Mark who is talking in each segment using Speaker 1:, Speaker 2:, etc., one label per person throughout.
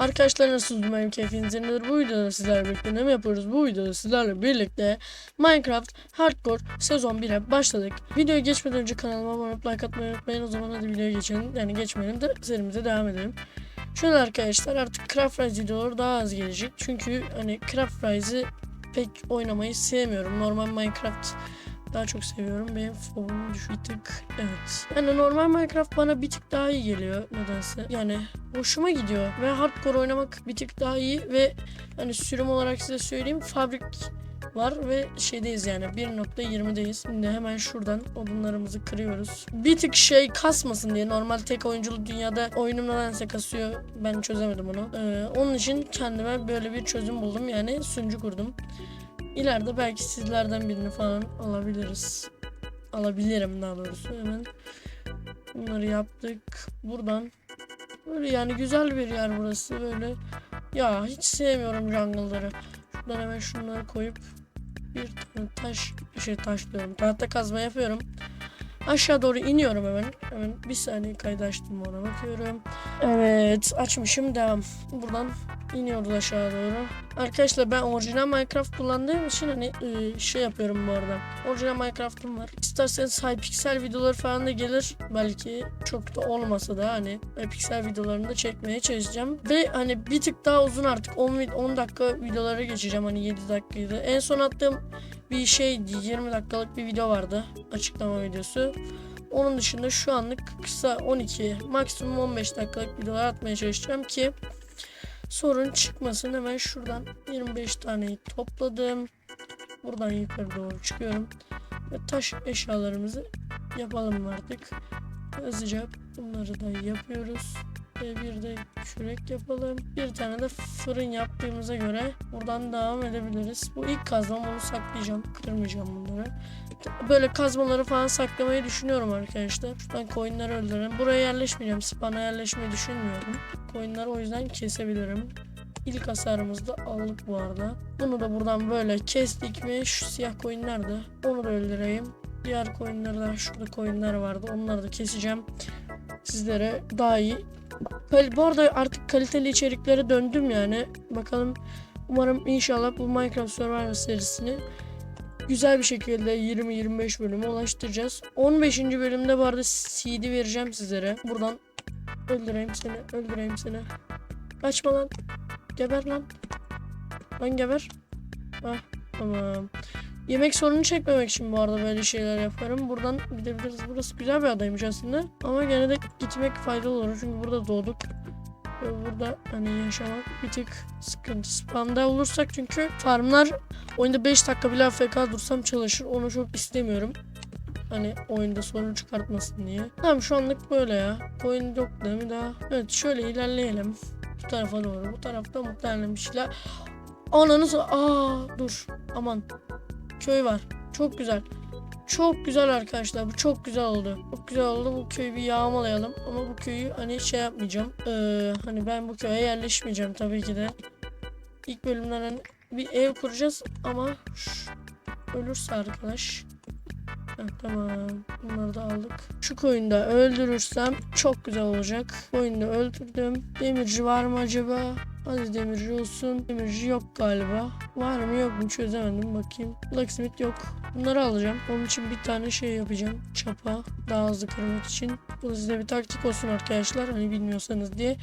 Speaker 1: Arkadaşlar nasılsınız? Benim keyfiniz yerindedir. Bu videoda sizlerle birlikte ne yapıyoruz? Bu videoda sizlerle birlikte Minecraft Hardcore sezon 1'e başladık. Videoya geçmeden önce kanalıma abone olup like atmayı unutmayın. O zaman hadi videoya geçelim. Yani geçmeyelim de serimize devam edelim. Şöyle arkadaşlar artık Craft Rise videoları daha az gelecek. Çünkü hani Craft Rise'ı pek oynamayı sevmiyorum. Normal Minecraft daha çok seviyorum. Benim fobum bir tık evet. Yani normal Minecraft bana bir tık daha iyi geliyor nedense. Yani hoşuma gidiyor ve hardcore oynamak bir tık daha iyi ve hani sürüm olarak size söyleyeyim fabrik var ve şeydeyiz yani 1.20'deyiz. Şimdi hemen şuradan odunlarımızı kırıyoruz. Bir tık şey kasmasın diye normal tek oyunculu dünyada oyunum nedense kasıyor. Ben çözemedim onu. Ee, onun için kendime böyle bir çözüm buldum yani sunucu kurdum. İleride belki sizlerden birini falan alabiliriz. Alabilirim daha doğrusu hemen. Bunları yaptık. Buradan böyle yani güzel bir yer burası böyle. Ya hiç sevmiyorum jungle'ları. Şuradan hemen şunları koyup bir tane taş şey taş diyorum. Tahta kazma yapıyorum. Aşağı doğru iniyorum hemen. Hemen bir saniye kaydı açtım ona bakıyorum. Evet açmışım devam. Buradan iniyoruz aşağı doğru. Arkadaşlar ben orijinal Minecraft kullandığım için hani e, şey yapıyorum bu arada. Orijinal Minecraft'ım var. İsterseniz Hypixel videoları falan da gelir. Belki çok da olmasa da hani Hypixel videolarını da çekmeye çalışacağım. Ve hani bir tık daha uzun artık 10, vid- 10 dakika videolara geçeceğim hani 7 dakikaydı. En son attığım bir şey 20 dakikalık bir video vardı. Açıklama videosu. Onun dışında şu anlık kısa 12 maksimum 15 dakikalık videolar atmaya çalışacağım ki sorun çıkmasın. Hemen şuradan 25 taneyi topladım. Buradan yukarı doğru çıkıyorum. Ve taş eşyalarımızı yapalım artık. Hızlıca bunları da yapıyoruz. Ve bir de kürek yapalım. Bir tane de fırın yaptığımıza göre buradan devam edebiliriz. Bu ilk kazmam onu saklayacağım. Kırmayacağım bunları. Böyle kazmaları falan saklamayı düşünüyorum arkadaşlar. Şuradan koyunları öldürelim. Buraya yerleşmeyeceğim. Spana yerleşmeyi düşünmüyorum. Koyunları o yüzden kesebilirim. İlk hasarımızı da aldık bu arada. Bunu da buradan böyle kestik mi şu siyah koyun nerede? Onu da öldüreyim. Diğer da şurada koyunlar vardı. Onları da keseceğim. Sizlere daha iyi. Bu arada artık kaliteli içeriklere döndüm yani. Bakalım umarım inşallah bu Minecraft Survival serisini güzel bir şekilde 20-25 bölüme ulaştıracağız. 15. bölümde bu arada CD vereceğim sizlere. Buradan öldüreyim seni, öldüreyim seni. Kaçma lan. Geber lan. Lan geber. Ah tamam. Yemek sorunu çekmemek için bu arada böyle şeyler yaparım. Buradan gidebiliriz. Burası güzel bir adaymış aslında. Ama gene de gitmek faydalı olur. Çünkü burada doğduk. Ve burada hani yaşamak bir tık sıkıntı. Spamda olursak çünkü farmlar oyunda 5 dakika bile AFK dursam çalışır. Onu çok istemiyorum. Hani oyunda sorun çıkartmasın diye. Tamam şu anlık böyle ya. Oyun yok değil mi daha? Evet şöyle ilerleyelim. Bu tarafa doğru. Bu tarafta muhtemelen bir şeyler. Ananız aa dur aman köy var çok güzel çok güzel arkadaşlar bu çok güzel oldu. Çok güzel oldu bu köyü bir yağmalayalım. Ama bu köyü hani şey yapmayacağım Ee, hani ben bu köye yerleşmeyeceğim tabii ki de. İlk bölümden hani bir ev kuracağız ama şş, ölürse arkadaş. Heh, tamam bunları da aldık. Şu koyunu öldürürsem çok güzel olacak. Koyunu öldürdüm. Demirci var mı acaba Hadi demirci olsun. Demirci yok galiba. Var mı yok mu çözemedim bakayım. Blacksmith yok. Bunları alacağım. Onun için bir tane şey yapacağım. Çapa. Daha hızlı kırmak için. Bu size bir taktik olsun arkadaşlar. Hani bilmiyorsanız diye.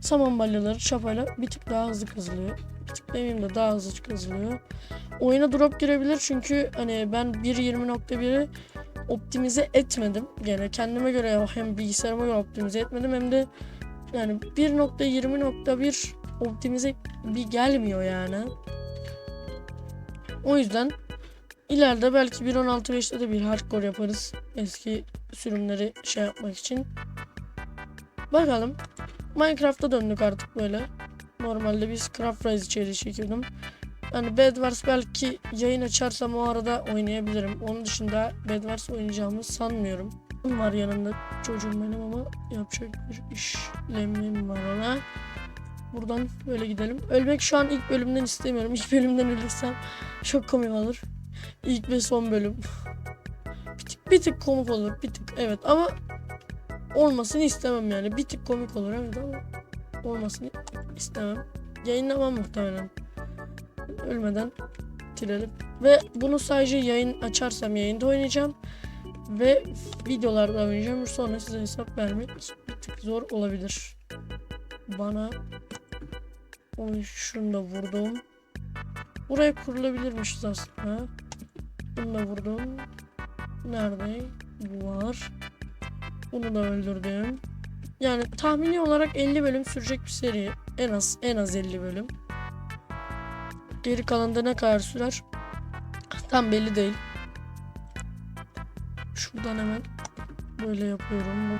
Speaker 1: Saman balyaları çapayla bir tık daha hızlı kazılıyor. Bir tık demeyeyim de daha hızlı kazılıyor. Oyuna drop girebilir çünkü hani ben 1.20.1'i optimize etmedim. Gene kendime göre hem bilgisayarıma göre optimize etmedim hem de yani 1.20.1 optimize bir gelmiyor yani. O yüzden ileride belki 1.16.5'te de bir hardcore yaparız. Eski sürümleri şey yapmak için. Bakalım. Minecraft'a döndük artık böyle. Normalde biz Craft Rise içeriği çekiyordum. Hani Bed Wars belki yayın açarsam o arada oynayabilirim. Onun dışında Bed Wars oynayacağımı sanmıyorum. Var yanımda çocuğum benim ama yapacak bir işlemim var ona. Buradan böyle gidelim. Ölmek şu an ilk bölümden istemiyorum. İlk bölümden ölürsem çok komik olur. İlk ve son bölüm. Bir tık, bir tık komik olur. Bir tık evet ama olmasını istemem yani. Bir tık komik olur evet ama olmasını istemem. Yayınlamam muhtemelen. Ölmeden bitirelim. Ve bunu sadece yayın açarsam yayında oynayacağım. Ve videolarda oynayacağım. Sonra size hesap vermek bir tık zor olabilir. Bana onu şunu da vurdum. Buraya kurulabilirmişiz aslında. Bunu da vurdum. Nerede? Bu var. Bunu da öldürdüm. Yani tahmini olarak 50 bölüm sürecek bir seri. En az en az 50 bölüm. Geri kalanında ne kadar sürer? Tam belli değil. Şuradan hemen böyle yapıyorum.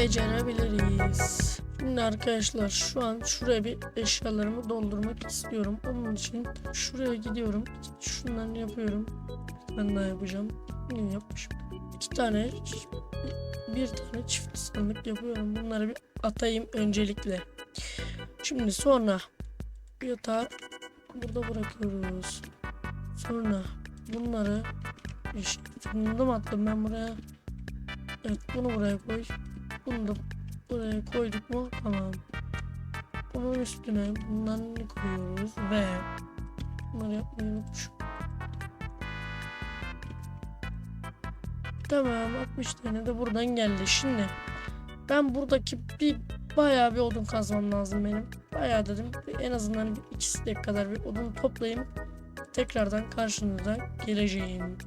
Speaker 1: Becerebiliriz. Şimdi arkadaşlar şu an şuraya bir eşyalarımı doldurmak istiyorum. Onun için şuraya gidiyorum. Şundan yapıyorum. Tane daha yapacağım. Ne yapmışım? İki tane bir tane çift sandık yapıyorum. Bunları bir atayım öncelikle. Şimdi sonra yatağı burada bırakıyoruz. Sonra bunları Bunu mu attım ben buraya? Evet bunu buraya koy. Bunu da buraya koyduk mu? Tamam. Bunun üstüne bundan koyuyoruz ve bunları yapmayı unutmuşum. Tamam 60 tane de buradan geldi. Şimdi ben buradaki bir bayağı bir odun kazmam lazım benim. Bayağı dedim en azından bir iki stek kadar bir odun toplayayım. Tekrardan karşınıza geleceğim.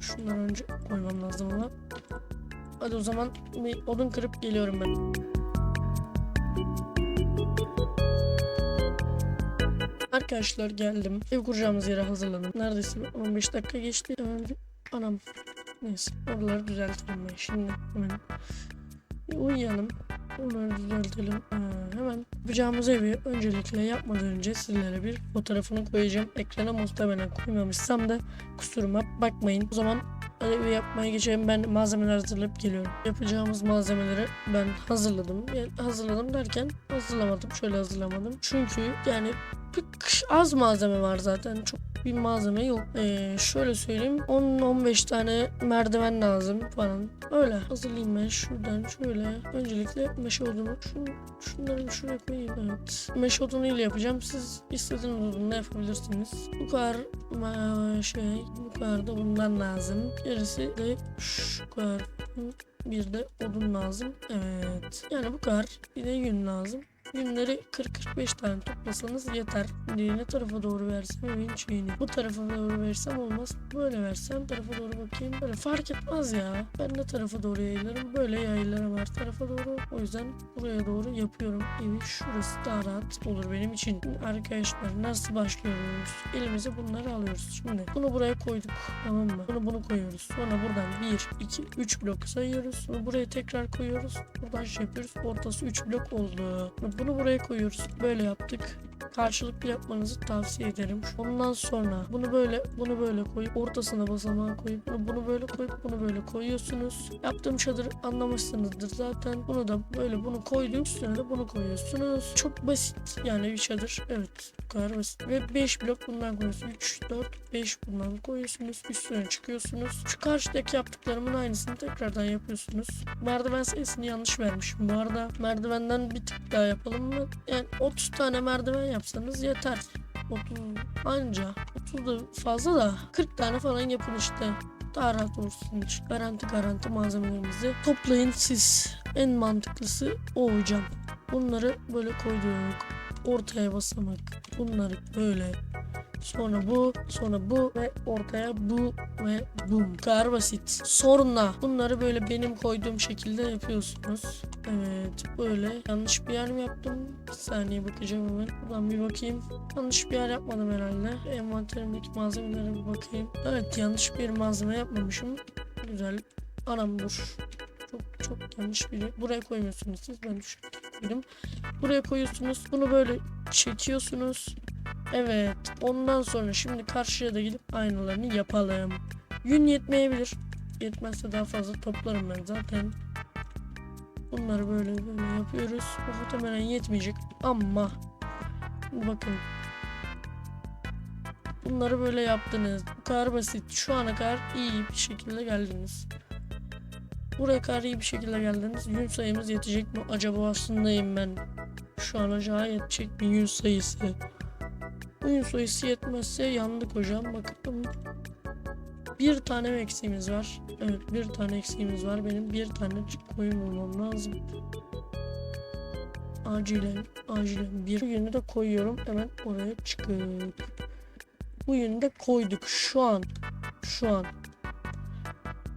Speaker 1: Şundan önce koymam lazım ama. Hadi o zaman bir odun kırıp geliyorum ben. Arkadaşlar geldim. Ev kuracağımız yere hazırladım. Neredeyse bir 15 dakika geçti. Hemen anam. Neyse oraları düzeltelim ben şimdi. Hemen bir uyuyalım. Onları düzeltelim. Ee, hemen yapacağımız evi öncelikle yapmadan önce sizlere bir fotoğrafını koyacağım. Ekrana muhtemelen koymamışsam da kusuruma bakmayın. O zaman evi yapmaya geçelim. Ben malzemeler hazırlayıp geliyorum. Yapacağımız malzemeleri ben hazırladım. Yani hazırladım derken hazırlamadım. Şöyle hazırlamadım. Çünkü yani az malzeme var zaten. Çok bir malzeme yok. Ee, şöyle söyleyeyim. 10-15 tane merdiven lazım falan. Öyle. Hazırlayayım ben şuradan şöyle. Öncelikle meşe odunu. Şunu, şunları şuraya koyayım. Evet. Meşe odunu ile yapacağım. Siz istediğiniz odunla yapabilirsiniz. Bu kadar şey. Bu kadar da bundan lazım. Gerisi de şu kadar. Bir de odun lazım. Evet. Yani bu kadar. Bir de yün lazım. Yünleri 40-45 tane toplasanız yeter. Ne tarafa doğru versem evin şeyini. Bu tarafa doğru versem olmaz. Böyle versem tarafa doğru bakayım. Böyle fark etmez ya. Ben ne tarafa doğru yayılırım. Böyle yayılırım her tarafa doğru. O yüzden buraya doğru yapıyorum. Evi şurası daha rahat olur benim için. Arkadaşlar nasıl başlıyoruz? Elimize bunları alıyoruz. Şimdi bunu buraya koyduk. Tamam mı? Bunu bunu koyuyoruz. Sonra buradan 1, 2, 3 blok sayıyoruz. Sonra buraya tekrar koyuyoruz. Buradan şey yapıyoruz. Ortası 3 blok oldu. Bunu buraya koyuyoruz. Böyle yaptık. Karşılıklı yapmanızı tavsiye ederim. Ondan sonra bunu böyle bunu böyle koyup ortasına basamağı koyup bunu, böyle koyup bunu böyle koyuyorsunuz. Yaptığım çadır anlamışsınızdır zaten. Bunu da böyle bunu koyduk üstüne de bunu koyuyorsunuz. Çok basit yani bir çadır. Evet bu kadar basit. Ve 5 blok bundan koyuyorsunuz. 3, 4, 5 bundan koyuyorsunuz. Üstüne çıkıyorsunuz. Şu karşıdaki yaptıklarımın aynısını tekrardan yapıyorsunuz. Merdiven sayısını yanlış vermişim. Bu arada merdivenden bir tık daha yapalım mı? Yani 30 tane merdiven yapsanız yeter. 30 anca 30 da fazla da 40 tane falan yapın işte. Daha rahat olursun için. Garanti garanti malzemelerimizi toplayın siz. En mantıklısı o hocam. Bunları böyle koyduk. Ortaya basamak. Bunları böyle sonra bu, sonra bu ve ortaya bu ve bu. Bu kadar basit. Sonra bunları böyle benim koyduğum şekilde yapıyorsunuz. Evet böyle yanlış bir yer mi yaptım? Bir saniye bakacağım hemen. Buradan bir bakayım. Yanlış bir yer yapmadım herhalde. Envanterimdeki malzemelere bir bakayım. Evet yanlış bir malzeme yapmamışım. Güzel. Anam dur. Çok çok yanlış biri. Buraya koymuyorsunuz siz. Ben şu. Buraya koyuyorsunuz. Bunu böyle çekiyorsunuz. Evet. Ondan sonra şimdi karşıya da gidip aynalarını yapalım. Yün yetmeyebilir. Yetmezse daha fazla toplarım ben zaten. Bunları böyle böyle yapıyoruz. Bu muhtemelen yetmeyecek ama bakın. Bunları böyle yaptınız. Bu kadar basit. Şu ana kadar iyi bir şekilde geldiniz. Buraya kadar iyi bir şekilde geldiniz. Yün sayımız yetecek mi? Acaba aslındayım ben. Şu an acaba yetecek mi yün sayısı? Bu yün sayısı yetmezse yandık hocam. Bakalım. Bir tane mi eksiğimiz var? Evet bir tane eksiğimiz var. Benim bir tane koyun bulmam lazım. Acilen, acilen bir yünü de koyuyorum. Hemen oraya çıkıp. Bu yünü de koyduk. Şu an, şu an.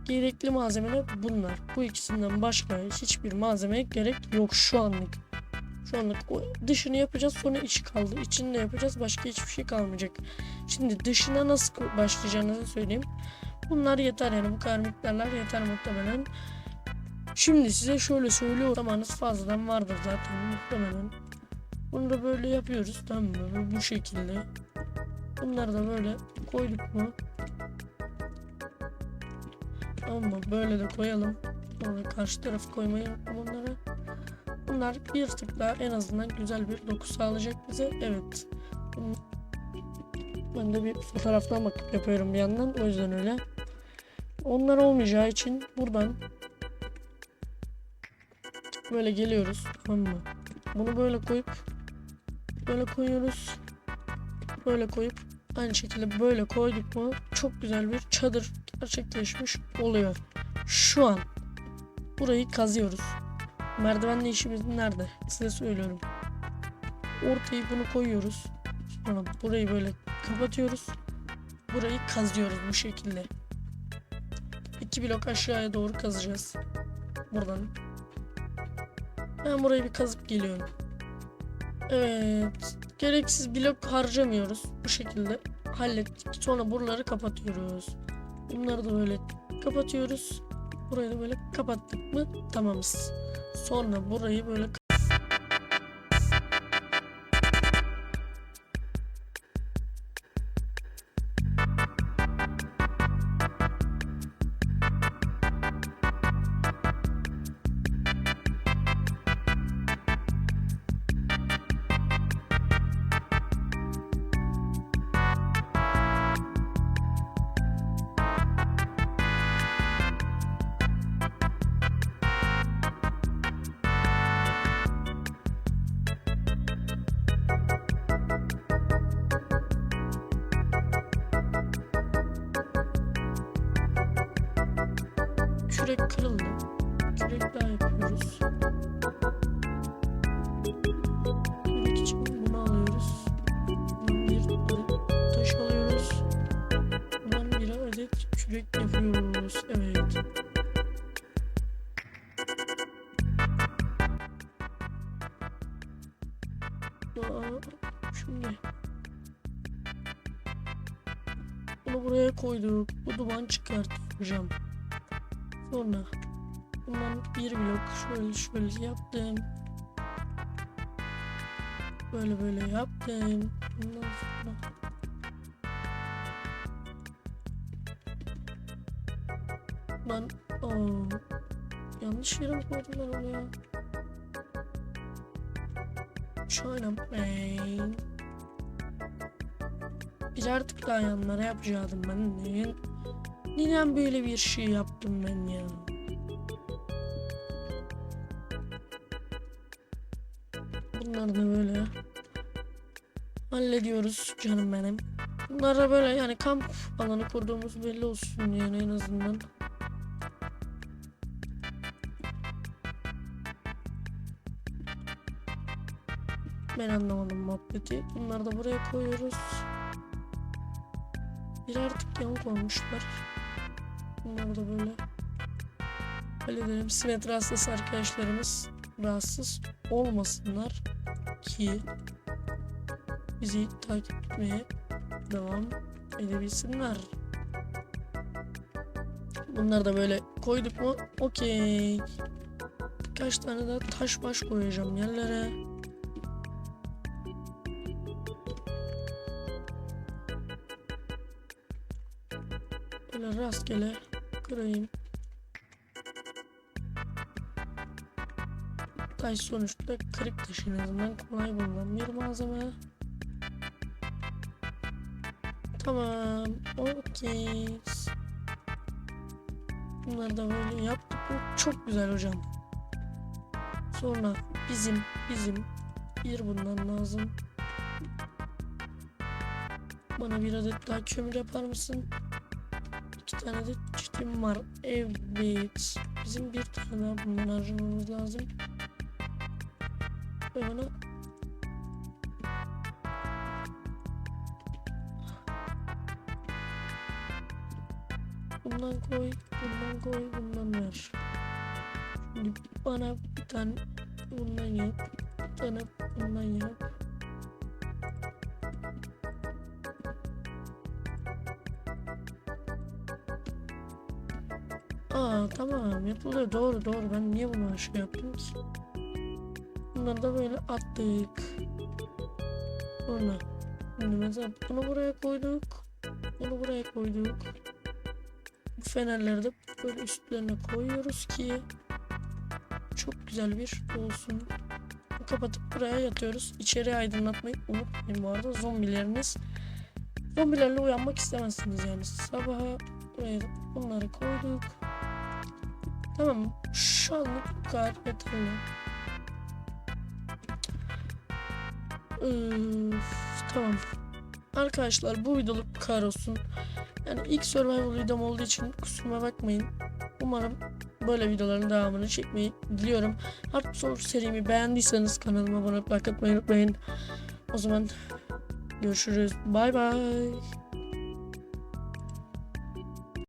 Speaker 1: Gerekli malzemeler bunlar. Bu ikisinden başka hiçbir malzemeye gerek yok şu anlık. Şu anlık o dışını yapacağız sonra içi kaldı. İçini de yapacağız başka hiçbir şey kalmayacak. Şimdi dışına nasıl başlayacağınızı söyleyeyim. Bunlar yeter yani bu kadar yeter muhtemelen. Şimdi size şöyle söylüyorum. Zamanınız fazladan vardır zaten muhtemelen. Bunu da böyle yapıyoruz tamam mı? Bu- şekilde. Bunları da böyle koyduk mu? Tamam mı? Böyle de koyalım. Sonra karşı tarafı koymayı unuttum onları. Bunlar bir tık daha en azından güzel bir doku sağlayacak bize. Evet. Ben de bir fotoğraftan bakıp yapıyorum bir yandan. O yüzden öyle. Onlar olmayacağı için buradan böyle geliyoruz. Tamam mı? Bunu böyle koyup böyle koyuyoruz. Böyle koyup aynı şekilde böyle koyduk mu çok güzel bir çadır gerçekleşmiş oluyor. Şu an burayı kazıyoruz. Merdivenle işimiz nerede? Size söylüyorum. Ortayı bunu koyuyoruz. Sonra burayı böyle kapatıyoruz. Burayı kazıyoruz bu şekilde. İki blok aşağıya doğru kazacağız. Buradan. Ben burayı bir kazıp geliyorum. Evet. Gereksiz blok harcamıyoruz. Bu şekilde hallettik. Sonra buraları kapatıyoruz. Bunları da böyle kapatıyoruz. Burayı böyle kapattık mı tamamız. Sonra burayı böyle Şimdi bunu buraya koyduk. Bu duman çıkartacağım. Sonra bundan bir blok şöyle şöyle yaptım. Böyle böyle yaptım. Bundan sonra ben Oo, yanlış yere mi koydum ben onu ya? Şöyle ben birer tık daha yanlara yapacaktım ben. Neden, neden böyle bir şey yaptım ben ya? Bunları da böyle hallediyoruz canım benim. Bunlara böyle yani kamp alanı kurduğumuz belli olsun yani en azından. Ben anlamadım muhabbeti. Bunları da buraya koyuyoruz. Bir artık yamuk olmuşlar. Bunları da böyle halledelim. Simetri hastası arkadaşlarımız rahatsız olmasınlar ki bizi takip etmeye devam edebilsinler. Bunları da böyle koyduk mu? Okey. Birkaç tane daha taş baş koyacağım yerlere. Rastgele kırayım. Taş sonuçta kırık taş en azından kolay bulunan bir malzeme. Tamam. Okey. Bunları da böyle yaptık mı? Çok güzel hocam. Sonra bizim bizim bir bundan lazım. Bana bir adet daha kömür yapar mısın? Tane de çitim var. Evet. Bizim bir tane harcamamız lazım. Ve bana Bundan koy, bundan koy, bundan ver. Şimdi bana bir tane bundan yap, bir tane bundan yap. Aa tamam yapılıyor doğru doğru ben niye bunu şey yaptım ki? Bunları da böyle attık. Sonra şimdi mesela bunu buraya koyduk. Bunu buraya koyduk. Bu fenerleri de böyle üstlerine koyuyoruz ki çok güzel bir olsun. Kapatıp buraya yatıyoruz. İçeri aydınlatmayı unutmayın bu arada zombileriniz. Zombilerle uyanmak istemezsiniz yani. Sabaha buraya bunları koyduk. Tamam şu anlık bu kadar yeterli. Üf, tamam. Arkadaşlar bu videoluk bu kadar olsun. Yani ilk survival videom olduğu için kusuruma bakmayın. Umarım böyle videoların devamını çekmeyi diliyorum. Hard Soul serimi beğendiyseniz kanalıma abone olup like atmayı unutmayın. O zaman görüşürüz. Bay bay.